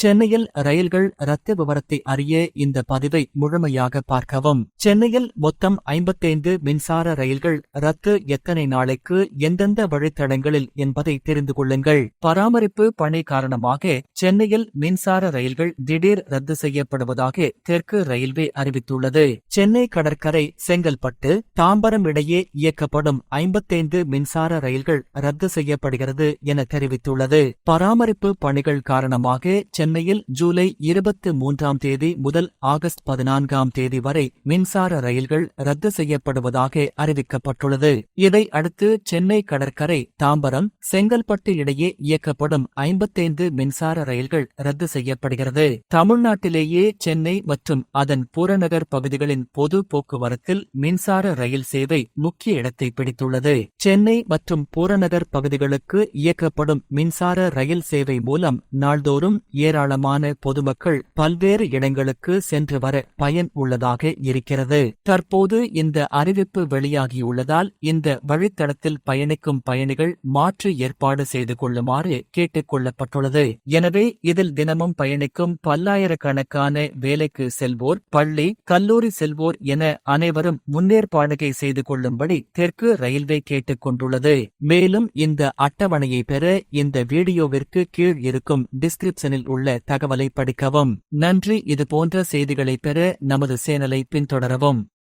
சென்னையில் ரயில்கள் ரத்து விவரத்தை அறிய இந்த பதிவை முழுமையாக பார்க்கவும். சென்னையில் மொத்தம் ஐம்பத்தைந்து மின்சார ரயில்கள் ரத்து எத்தனை நாளைக்கு எந்தெந்த வழித்தடங்களில் என்பதை தெரிந்து கொள்ளுங்கள். பராமரிப்பு பணி காரணமாக சென்னையில் மின்சார ரயில்கள் திடீர் ரத்து செய்யப்படுவதாக தெற்கு ரயில்வே அறிவித்துள்ளது. சென்னை கடற்கரை செங்கல்பட்டு தாம்பரம் இடையே இயக்கப்படும் ஐம்பத்தைந்து மின்சார ரயில்கள் ரத்து செய்யப்படுகிறது என தெரிவித்துள்ளது. பராமரிப்பு பணிகள் காரணமாக சென்னை சென்னையில் ஜூலை இருபத்தி மூன்றாம் தேதி முதல் ஆகஸ்ட் பதினான்காம் தேதி வரை மின்சார ரயில்கள் ரத்து செய்யப்படுவதாக அறிவிக்கப்பட்டுள்ளது. இதை அடுத்து சென்னை கடற்கரை தாம்பரம் செங்கல்பட்டு இடையே இயக்கப்படும் ஐம்பத்தைந்து மின்சார ரயில்கள் ரத்து செய்யப்படுகிறது. தமிழ்நாட்டிலேயே சென்னை மற்றும் அதன் புறநகர் பகுதிகளின் பொது போக்குவரத்தில் மின்சார ரயில் சேவை முக்கிய இடத்தை பிடித்துள்ளது. சென்னை மற்றும் புறநகர் பகுதிகளுக்கு இயக்கப்படும் மின்சார ரயில் சேவை மூலம் நாள்தோறும் ஏராளமான பொதுமக்கள் பல்வேறு இடங்களுக்கு சென்று வர பயன் உள்ளதாக இருக்கிறது. தற்போது இந்த அறிவிப்பு வெளியாகியுள்ளதால் இந்த வழித்தடத்தில் பயணிக்கும் பயணிகள் மாற்று ஏற்பாடு செய்து கொள்ளுமாறு கேட்டுக் கொள்ளப்பட்டுள்ளது. எனவே இதில் தினமும் பயணிக்கும் பல்லாயிரக்கணக்கான வேலைக்கு செல்வோர் பள்ளி கல்லூரி செல்வோர் என அனைவரும் முன்னேற்பாடுகை செய்து கொள்ளும்படி தெற்கு ரயில்வே கேட்டுக் கொண்டுள்ளது. மேலும் இந்த அட்டவணையை பெற இந்த வீடியோவிற்கு கீழ் இருக்கும் டிஸ்கிரிப்ஷனில் உள்ள தகவலை படிக்கவும். நன்றி இது போன்ற செய்திகளை பெற நமது சேனலை பின்தொடரவும்.